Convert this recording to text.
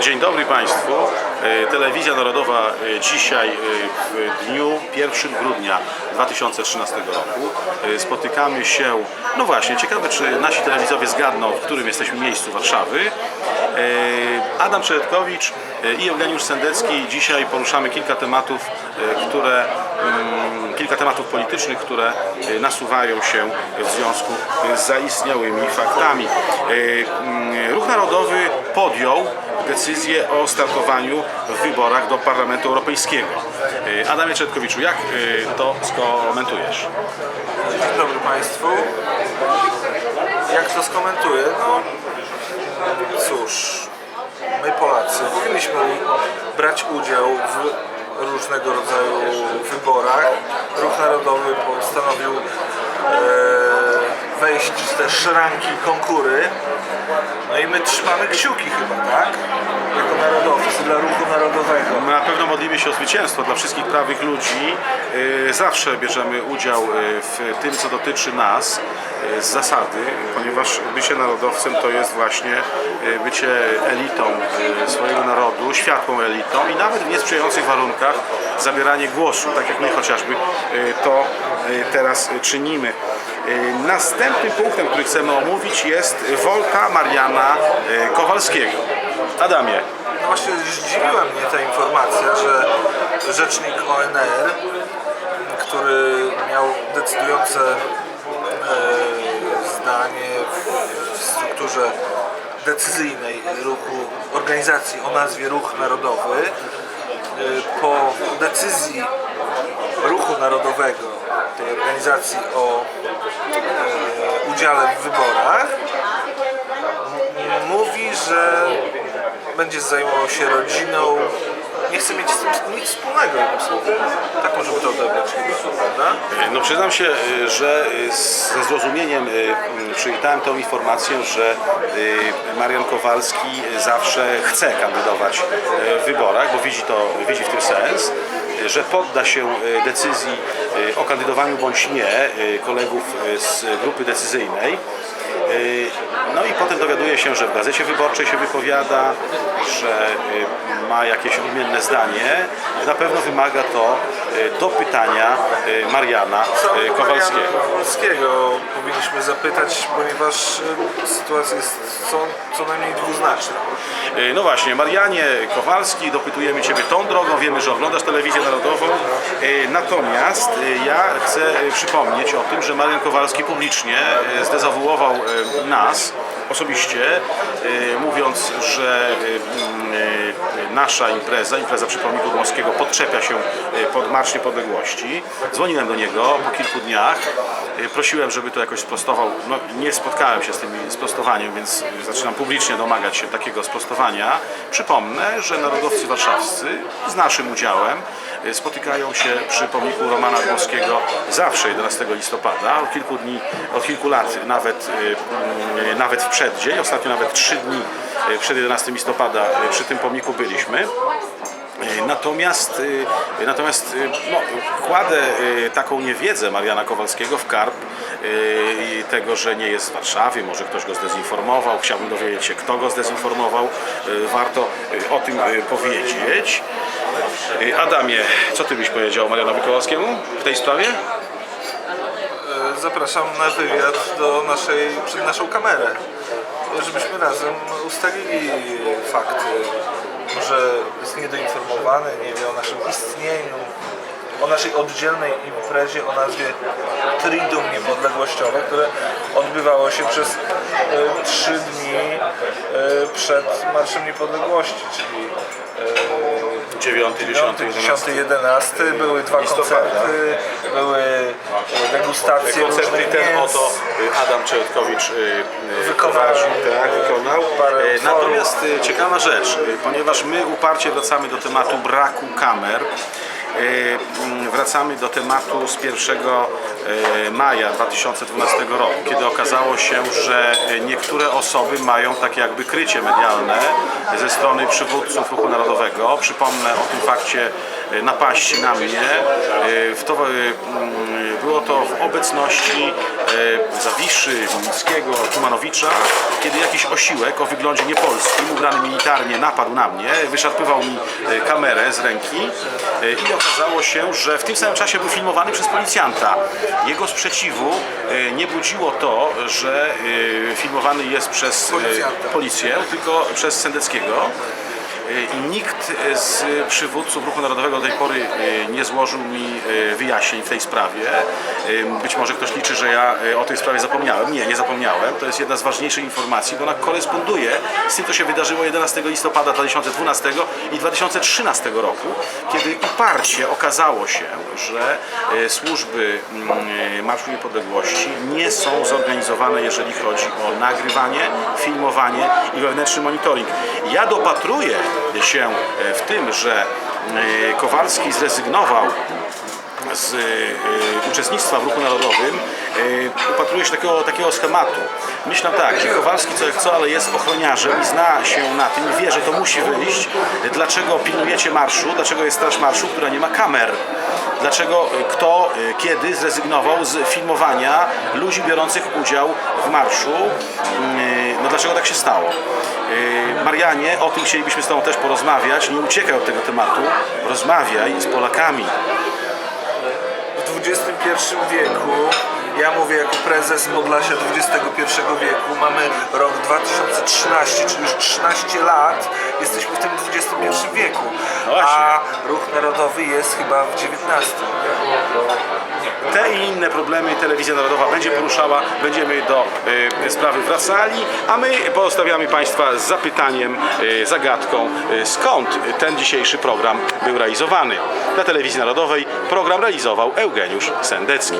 Dzień dobry Państwu. E, Telewizja Narodowa e, dzisiaj e, w dniu 1 grudnia 2013 roku spotykamy się, no właśnie, ciekawe czy nasi telewizowie zgadną, w którym jesteśmy miejscu Warszawy. Adam Przeledkowicz e, i Eugeniusz Sendecki. Dzisiaj poruszamy kilka tematów, które mm, kilka tematów politycznych, które nasuwają się w związku z zaistniałymi faktami. Mm, Ruch Narodowy podjął decyzję o startowaniu w wyborach do Parlamentu Europejskiego. E, Adamie Czetkowiczu, jak e, to skomentujesz? Dzień dobry Państwu. Jak to skomentuję? No cóż, my Polacy powinniśmy brać udział w różnego rodzaju wyborach. Ruch Narodowy postanowił wejść te szranki konkury. No i my trzymamy kciuki chyba, tak? Jako narodowcy dla ruchu narodowego. Na pewno modlimy się o zwycięstwo dla wszystkich prawych ludzi. E, Zawsze bierzemy udział e, w tym, co dotyczy nas e, z zasady, ponieważ bycie narodowcem to jest właśnie bycie elitą swojego narodu, światłą elitą i nawet w niesprzyjających warunkach zabieranie głosu, tak jak my chociażby to teraz czynimy. E, Punktem, który chcemy omówić jest Wolta Mariana e, Kowalskiego. Adamie, No właśnie zdziwiła mnie ta informacja, że rzecznik ONR, który miał decydujące e, zdanie w strukturze decyzyjnej ruchu, organizacji o nazwie Ruch Narodowy, e, po decyzji Ruchu Narodowego, tej organizacji o e, udziale w wyborach, mówi, że będzie zajmował się rodziną. Nie chce mieć z tym nic wspólnego, jednym słowem. Tak możemy to odebrać prawda? No przyznam się, y, że z- ze zrozumieniem przywitałem tą informację, że Marian Kowalski zawsze chce kandydować w wyborach, bo widzi, to, widzi w tym sens, że podda się y, decyzji y, o kandydowaniu bądź nie y, kolegów z grupy decyzyjnej. Y, No i potem dowiaduje się, że w gazecie wyborczej się wypowiada, że y, ma jakieś odmienne zdanie. Na pewno wymaga to y, dopytania Mariana Kowalskiego. Mariana Kowalskiego powinniśmy zapytać, ponieważ sytuacja jest co, co najmniej dwuznaczna. No właśnie, Marianie Kowalski, dopytujemy Ciebie tą drogą, wiemy, że oglądasz telewizję narodową, natomiast ja chcę przypomnieć o tym, że Marian Kowalski publicznie zdezawuował nas osobiście, y, mówiąc, że y, y, nasza impreza, impreza przy pomniku Dmowskiego podczepia się y, pod Marsz Niepodległości. Dzwoniłem do niego po kilku dniach, y, prosiłem, żeby to jakoś sprostował. No, nie spotkałem się z tym sprostowaniem, więc zaczynam publicznie domagać się takiego sprostowania. Przypomnę, że narodowcy warszawscy z naszym udziałem y, spotykają się przy pomniku Romana Dmowskiego zawsze 11 listopada, od kilku dni, od kilku lat nawet, y, nawet w przeddzień, ostatnio nawet trzy dni przed 11 listopada przy tym pomniku byliśmy. Y, Natomiast, y, natomiast y, no, kładę taką niewiedzę Mariana Kowalskiego w karp tego, że nie jest w Warszawie, może ktoś go zdezinformował, chciałbym dowiedzieć się, kto go zdezinformował, warto o tym powiedzieć. Adamie, co ty byś powiedział Marianowi Kowalskiemu w tej sprawie? E, Zapraszam na wywiad do naszej, przed naszą kamerę, żebyśmy razem ustalili fakty. Może jest niedoinformowany, nie wie o naszym istnieniu, o naszej oddzielnej imprezie o nazwie Triduum Niepodległościowe, które odbywało się przez e, trzy dni e, przed Marszem Niepodległości, czyli e, 9, 10, 10, 11, były dwa Listopada. koncerty, były e, degustacje Koncert różnych ten mięs. oto y, Adam Czełtkowicz y, y, Wykonał, tak, wykonał. utworów. Natomiast ciekawa rzecz, ponieważ my uparcie wracamy do tematu braku kamer, wracamy do tematu z 1 y, maja 2012 roku, kiedy okazało się, że niektóre osoby mają takie jakby krycie medialne ze strony przywódców Ruchu Narodowego. Przypomnę o tym fakcie e, napaści na mnie. E, W to, e, mm, było to w obecności e, Zawiszy, Milickiego, Tumanowicza, kiedy jakiś osiłek o wyglądzie niepolskim, ubrany militarnie, napadł na mnie, wyszarpywał mi e, kamerę z ręki e, i okazało się, że w tym samym czasie był filmowany przez policjanta. Jego sprzeciwu e, nie budziło to, że e, filmowany jest przez e, policję, tylko przez Sendeckiego. I nikt z przywódców Ruchu Narodowego do tej pory e, nie złożył mi e, wyjaśnień w tej sprawie. E, Być może ktoś liczy, że ja o tej sprawie zapomniałem. Nie, nie zapomniałem. To jest jedna z ważniejszych informacji, bo ona koresponduje z tym, co się wydarzyło 11 listopada 2012 i 2013 roku, kiedy uparcie okazało się, że służby mm, Marszu Niepodległości nie są zorganizowane, jeżeli chodzi o nagrywanie, filmowanie i wewnętrzny monitoring. Ja dopatruję się e, w tym, że e, Kowalski zrezygnował z e, uczestnictwa w ruchu narodowym e, upatruje się takiego, takiego schematu. Myślę tak, że Kowalski co jak co, ale jest ochroniarzem i zna się na tym i wie, że to musi wyjść. Dlaczego pilnujecie marszu? Dlaczego jest straż marszu, która nie ma kamer? Dlaczego kto, kiedy zrezygnował z filmowania ludzi biorących udział w marszu? Mm, No dlaczego tak się stało? Marianie, o tym chcielibyśmy z Tobą też porozmawiać. Nie uciekaj od tego tematu. Rozmawiaj z Polakami. XXI wieku, ja mówię jako prezes Podlasia XXI wieku, mamy rok 2013, czyli już 13 lat jesteśmy w tym XXI wieku, No a ruch narodowy jest chyba w XIX. Te i inne problemy Telewizja Narodowa będzie poruszała, będziemy do y, sprawy wracali, a my pozostawiamy Państwa z zapytaniem, y, zagadką, y, skąd ten dzisiejszy program był realizowany. Dla Telewizji Narodowej program realizował Eugeniusz Sendecki.